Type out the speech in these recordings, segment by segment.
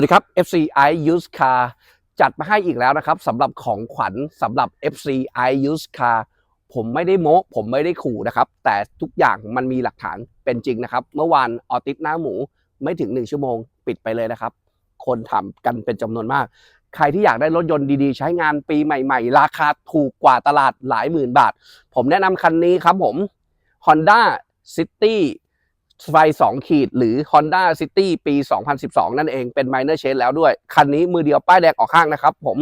วัสดีครับ FCI Used Car จัดมาให้อีกแล้วนะครับสำหรับของขวัญสำหรับ FCI Used Car ผมไม่ได้โม้ผมไม่ได้ขู่นะครับ แต่ทุกอย่างมันมีหลักฐานเป็นจริงนะครับ เมื่อวานออติสหน้าหมูไม่ถึง 1 ชั่วโมง ปิดไปเลยนะครับ คนทำกันเป็นจำนวนมาก ใครที่อยากได้รถยนต์ดีๆ ใช้งานปีใหม่ๆ ราคาถูกกว่าตลาดหลายหมื่นบาท ผมแนะนำคันนี้ครับผม Honda City ไฟ2ขีดหรือ Honda City ปี 2012 นั่นเองเป็น minor change แล้วด้วย คันนี้มือเดียวป้ายแดงออกข้างนะครับผม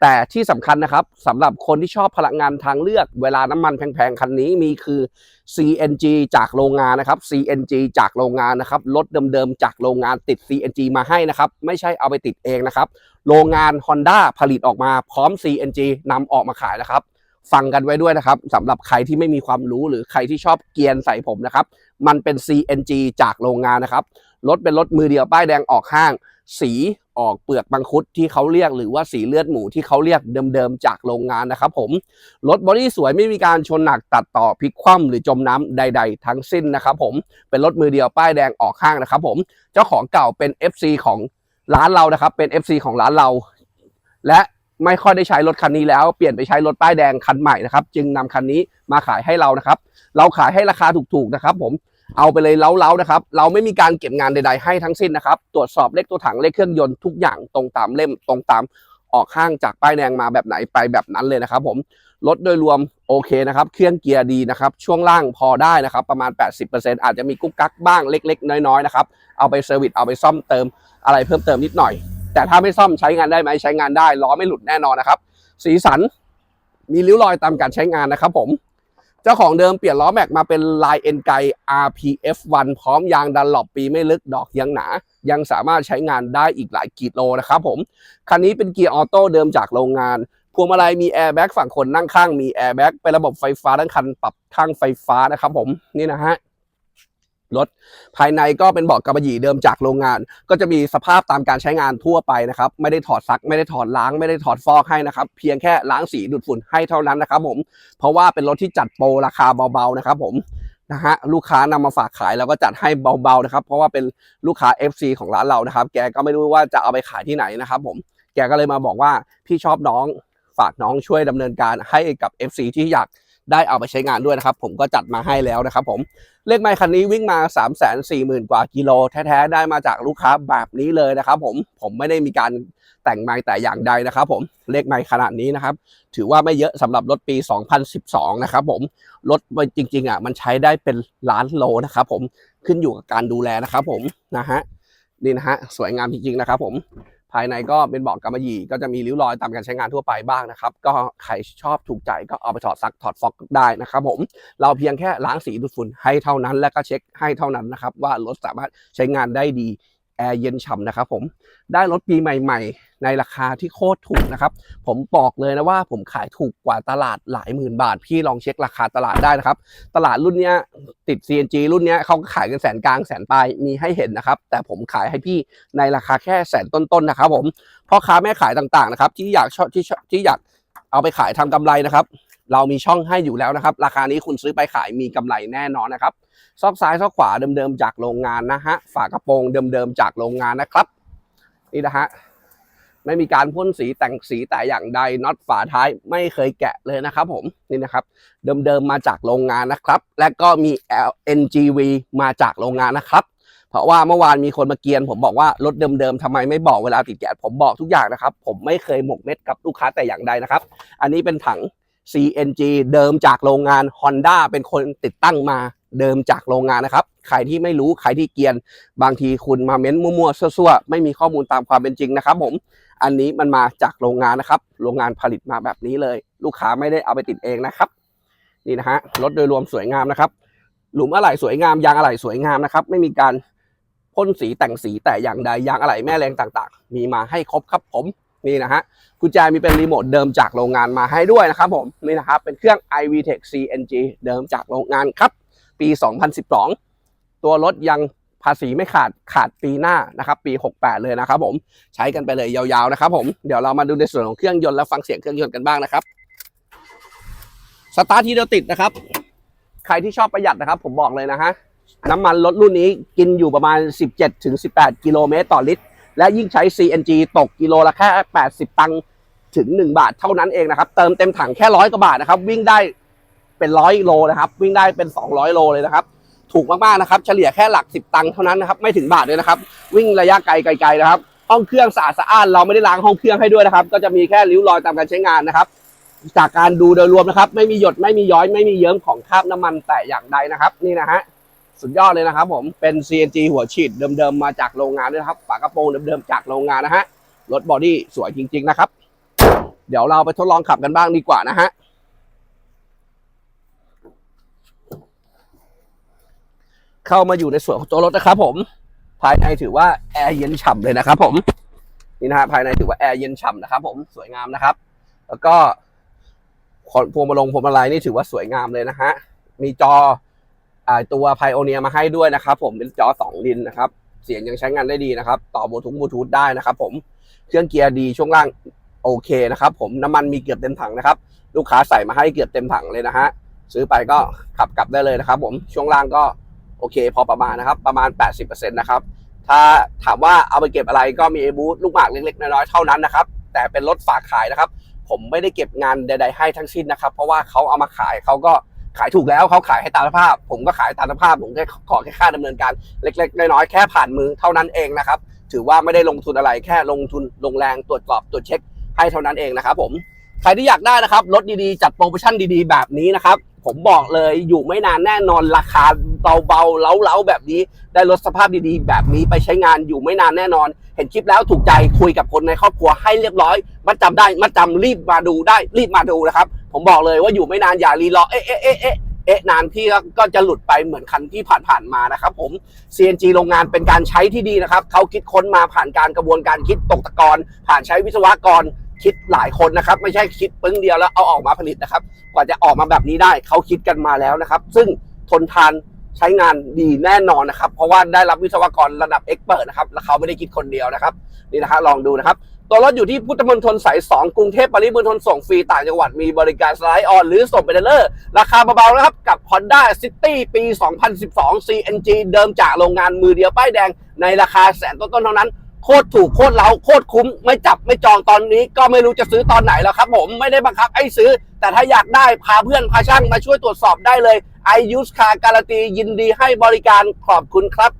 แต่ที่สำคัญนะครับสำหรับคนที่ชอบพลังงานทางเลือก เวลาน้ำมันแพงๆ คันนี้มีคือ CNG จากโรงงานนะครับ CNG จากโรงงานนะครับรถเดิมๆ จากโรงงานติด CNG มาให้นะครับ ไม่ใช่เอาไปติดเองนะครับ โรงงาน Honda ผลิตออกมาพร้อม CNG นำออกมาขายนะครับ ฟังกันไว้ด้วยนะครับสำหรับใครที่ไม่มีความรู้หรือใครที่ชอบเกียนใส่ผมนะครับ มันเป็น CNG จากโรงงานนะครับรถเป็นรถมือเดียวป้ายแดงออกห้าง สีออกเปลือกมังคุดที่เขาเรียกหรือว่าสีเลือดหมูที่เขาเรียกเดิมๆจากโรงงานนะครับผมรถบอดี้สวยไม่มีการชนหนักตัดต่อพลิกคว่ำหรือจมน้ำใด ๆ ทั้งสิ้นนะครับผมเป็นรถมือเดียวป้ายแดงออกห้างนะครับผมเจ้าของเก่าเป็น FC ของร้านเรานะครับเป็น FC ของร้านเรา และ ไม่ค่อยได้ใช้รถคันนี้แล้วเปลี่ยนไปใช้รถป้ายแดงคันใหม่นะครับจึงนำคันนี้มาขายให้เรานะครับ เราขายให้ราคาถูกๆนะครับ ผมเอาไปเลยเล้าๆนะครับ เราไม่มีการเก็บงานใด ๆ ให้ทั้งสิ้นนะครับ ตรวจสอบเลขตัวถังเลขเครื่องยนต์ทุกอย่างตรงตามเล่มตรงตามออกข้างจากป้ายแดงมาแบบไหนไปแบบนั้นเลยนะครับ ผมรถโดยรวมโอเคนะครับ เครื่องเกียร์ดีนะครับ ช่วงล่างพอได้นะครับ ประมาณ 80%อาจจะมีกุ๊กกักบ้างเล็ก ๆ น้อยๆนะครับ เอาไปเซอร์วิสเอาไปซ่อมเติมอะไรเพิ่มเติมนิดหน่อย แต่ถ้าไม่ซ่อมใช้งานได้ไหมใช้งานได้ล้อไม่หลุดแน่นอนนะครับ สีสันมีริ้วรอยตามการใช้งานนะครับผมเจ้าของเดิมเปลี่ยนล้อแม็กมาเป็นลายเอ็นไก RPF1 พร้อมยางดันหลบปีไม่ลึกดอกยังหนา ยังสามารถใช้งานได้อีกหลายกิโลนะครับผม คันนี้เป็นเกียร์ออโต้เดิมจากโรงงาน พวงมาลัยมีแอร์แบ็กฝั่งคนนั่งข้างมีแอร์แบ็กเป็นระบบไฟฟ้าทั้งคันปรับทั้งไฟฟ้านะครับผมนี่นะฮะ รถภายในก็เป็นเบาะกระบะยี่เดิมจากโรงงาน ก็จะมีสภาพตามการใช้งานทั่วไปนะครับไม่ได้ถอดซัก ไม่ได้ถอดล้าง ไม่ได้ถอดฟอกให้นะครับเพียงแค่ล้างสีดูดฝุ่นให้เท่านั้นนะครับผมเพราะว่าเป็นรถที่จัดโปรราคาเบาๆนะครับผมนะฮะลูกค้านำมาฝากขายเราก็จัดให้เบาๆนะครับ เพราะว่าเป็นลูกค้า FC ของร้านเรานะครับ แกก็ไม่รู้ว่าจะเอาไปขายที่ไหนนะครับผมแกก็เลยมาบอกว่าพี่ชอบน้องฝากน้องช่วยดำเนินการให้กับ FC ที่อยาก ได้เอาไปใช้งานด้วยนะครับ ผมก็จัดมาให้แล้วนะครับผมเลขไมค์คันนี้วิ่งมา 3 4 0 0 0 0 กว่ากิโลแท้ๆ ได้มาจากลูกค้าแบบนี้เลยนะครับผมผมไม่ได้มีการแต่งไมค์แต่อย่างใดนะครับผมเลขไมค์ขนาดนี้นะครับ ถือว่าไม่เยอะสำหรับรถปี 2012 นะครับผมรถจริงๆอะมันใช้ได้เป็นล้านโลนะครับผมขึ้นอยู่กับการดูแลนะครับผมนะฮะนี่นะฮะสวยงามจริงๆนะครับผม ภายในก็เป็นเบาะกำมะหยี่ก็จะมีริ้วรอยตามการใช้งานทั่วไปบ้างนะครับ ก็ใครชอบถูกใจก็เอาไปถอดซักถอดฟอกได้นะครับผมเราเพียงแค่ล้างสีดูดฝุ่นให้เท่านั้น และก็เช็คให้เท่านั้นนะครับว่ารถสามารถใช้งานได้ดี แอร์เย็นฉ่ำนะครับผมได้รถปีใหม่ ๆ ในราคาที่โคตรถูกนะครับ ผมบอกเลยนะว่าผมขายถูกกว่าตลาดหลายหมื่นบาท พี่ลองเช็คราคาตลาดได้นะครับ ตลาดรุ่นเนี้ยติด CNG รุ่นเนี้ยเขาก็ขายกันแสนกลางแสนปลายมีให้เห็นนะครับ แต่ผมขายให้พี่ในราคาแค่แสนต้นๆนะครับผมพ่อค้าแม่ขายต่างๆนะครับที่อยากชอบที่ที่อยากเอาไปขายทำกำไรนะครับ เรามีช่องให้อยู่แล้วนะครับ ราคานี้คุณซื้อไปขายมีกำไรแน่นอนนะครับ ซอกซ้ายซอกขวาเดิมๆจากโรงงานนะฮะ ฝากระโปรงเดิมๆจากโรงงานนะครับ นี่นะฮะ ไม่มีการพ่นสีแต่งสีแต่อย่างใด น็อตฝาท้ายไม่เคยแกะเลยนะครับผม นี่นะครับ เดิมๆมาจากโรงงานนะครับ และก็มี LNGV มาจากโรงงานนะครับเพราะว่าเมื่อวานมีคนมาเกียน ผมบอกว่ารถเดิมๆทำไมไม่บอกเวลาติดแกะผมบอกทุกอย่างนะครับ ผมไม่เคยหมกเม็ดกับลูกค้าแต่อย่างใดนะครับ อันนี้เป็นถัง CNG เดิมจากโรงงาน Honda เป็นคนติดตั้งมาเดิมจากโรงงานนะครับ ใครที่ไม่รู้ ใครที่เกียน บางทีคุณมาเม้นมั่วๆซั่วๆ ไม่มีข้อมูลตามความเป็นจริงนะครับผม อันนี้มันมาจากโรงงานนะครับ โรงงานผลิตมาแบบนี้เลย ลูกค้าไม่ได้เอาไปติดเองนะครับ นี่นะฮะ รถโดยรวมสวยงามนะครับ หลุมอะไหล่สวยงาม ยางอะไหล่สวยงามนะครับ ไม่มีการพ่นสีแต่งสีแต่อย่างใด ยางอะไหล่แม่แรงต่าง ๆ มีมาให้ครบครับผม นี่นะฮะกุญแจมีเป็นรีโมทเดิมจากโรงงานมาให้ด้วยนะครับผมนี่นะครับเป็นเครื่อง iVTEC CNG เดิมจากโรงงานครับปี 2012 ตัวรถยังภาษีไม่ขาดขาดปีหน้านะครับปี 68 เลยนะครับผมใช้กันไปเลยยาวๆนะครับผมเดี๋ยวเรามาดูในส่วนของเครื่องยนต์และฟังเสียงเครื่องยนต์กันบ้างนะครับสตาร์ทที่เดียวติดนะครับ ใครที่ชอบประหยัดนะครับ ผมบอกเลยนะฮะน้ำมันรถรุ่นนี้กินอยู่ประมาณ 17-18 กิโลเมตรต่อลิตร และยิ่งใช้ CNG ตกกิโลละแค่ 80 ตังค์ถึง 1 บาทเท่านั้นเองนะครับ เติมเต็มถังแค่ร้อยกว่าบาทนะครับ วิ่งได้เป็นร้อยโลนะครับ วิ่งได้เป็น 200 โลเลยนะครับ ถูกมากๆนะครับ เฉลี่ยแค่หลัก 10 ตังค์เท่านั้นนะครับ ไม่ถึงบาทเลยนะครับ วิ่งระยะไกลไกลๆนะครับ ห้องเครื่องสะอาดสะอ้านเราไม่ได้ล้างห้องเครื่องให้ด้วยนะครับ ก็จะมีแค่ริ้วรอยตามการใช้งานนะครับ จากการดูโดยรวมนะครับ ไม่มีหยดไม่มีย้อยไม่มีเยิ้มของคราบน้ำมันแต่อย่างใดนะครับ นี่นะฮะ สุดยอดเลยนะครับผมเป็น CNG หัวฉีดเดิมๆมาจากโรงงานด้วยครับฝากระโปรงเดิมๆจากโรงงานนะฮะรถบอดี้สวยจริง ๆ นะครับ เดี๋ยวเราไปทดลองขับกันบ้างดีกว่านะฮะเข้ามาอยู่ในส่วนของตัวรถนะครับผม ภายในถือว่าแอร์เย็นฉ่ำเลยนะครับผมนี่นะฮะภายในถือว่าแอร์เย็นฉ่ำนะครับผมสวยงามนะครับ แล้วก็พวงมาลงพวงมาลัยนี่ถือว่าสวยงามเลยนะฮะมีจอ ตัวไพโอเนียมาให้ด้วยนะครับ ผมเป็นจอสองดินนะครับ เสียงยังใช้งานได้ดีนะครับ ต่อบลูทูธบลูทูธได้นะครับ ผมเครื่องเกียร์ดีช่วงล่างโอเคนะครับผมน้ำมันมีเกือบเต็มถังนะครับ ลูกค้าใส่มาให้เกือบเต็มถังเลยนะฮะซื้อไปก็ขับกลับได้เลยนะครับ ผมช่วงล่างก็โอเค พอประมาณนะครับ ประมาณ 80%นะครับถ้าถามว่าเอาไปเก็บอะไรก็มีบูธลูกหมากเล็กๆน้อยๆเท่านั้นนะครับ แต่เป็นรถฝากขายนะครับ ผมไม่ได้เก็บงานใด ๆ ให้ทั้งสิ้นนะครับ เพราะว่าเขาเอามาขายเขาก็ ขายถูกแล้วเขาขายให้ตามสภาพ ผมก็ขายตามสภาพ ผมแค่ขอแค่ค่าดำเนินการเล็กๆน้อยๆแค่ผ่านมือเท่านั้นเองนะครับถือว่าไม่ได้ลงทุนอะไรแค่ลงทุนลงแรงตรวจสอบตรวจเช็คให้เท่านั้นเองนะครับผม ใครที่อยากได้นะครับรถดีๆ จัดโปรโมชั่นดีๆ แบบนี้นะครับ ผมบอกเลยอยู่ไม่นานแน่นอนราคาเบาๆเล้าๆแบบนี้ ได้รถสภาพดีๆ แบบนี้ไปใช้งานอยู่ไม่นานแน่นอน เห็นคลิปแล้วถูกใจคุยกับคนในครอบครัวให้เรียบร้อยมัดจำได้มัดจำรีบมาดูได้รีบมาดูนะครับ ผมบอกเลยว่าอยู่ไม่นานอย่ารีรอเอ๊ะเอ๊ะเอ๊ะเอ๊ะเอ๊ะนานพี่ก็จะหลุดไปเหมือนคันที่ผ่านๆมานะครับผม CNG โรงงานเป็นการใช้ที่ดีนะครับเขาคิดค้นมาผ่านการกระบวนการคิดตกตะกอนผ่านใช้วิศวกร คิดหลายคนนะครับ ไม่ใช่คิดปึ้งเดียวแล้วเอาออกมาผลิตนะครับ กว่าจะออกมาแบบนี้ได้เขาคิดกันมาแล้วนะครับ ซึ่งทนทานใช้งานดีแน่นอนนะครับ เพราะว่าได้รับวิศวกรระดับเอ็กเปิดนะครับแล้วเขาไม่ได้คิดคนเดียวนะครับ นี่นะฮะลองดูนะครับ ตัวรถอยู่ที่พุทธมณฑลสาย 2 กรุงเทพปริมณฑลส่งฟรีต่างจังหวัดมีบริการสไลด์ออน หรือส่งไปเดลเลอร์ ราคาเบาๆนะครับ กับ Honda City ปี 2012 CNG เดิมจากโรงงานมือเดียวป้ายแดงในราคาแสนต้นๆเท่านั้น โคตรถูกโคตรเล้าโคตรคุ้ม ไม่จับไม่จองตอนนี้ก็ไม่รู้จะซื้อตอนไหนแล้วครับผมไม่ได้บังคับให้ซื้อ แต่ถ้าอยากได้พาเพื่อนพาช่างมาช่วยตรวจสอบได้เลย i use car การันตียินดีให้บริการขอบคุณครับ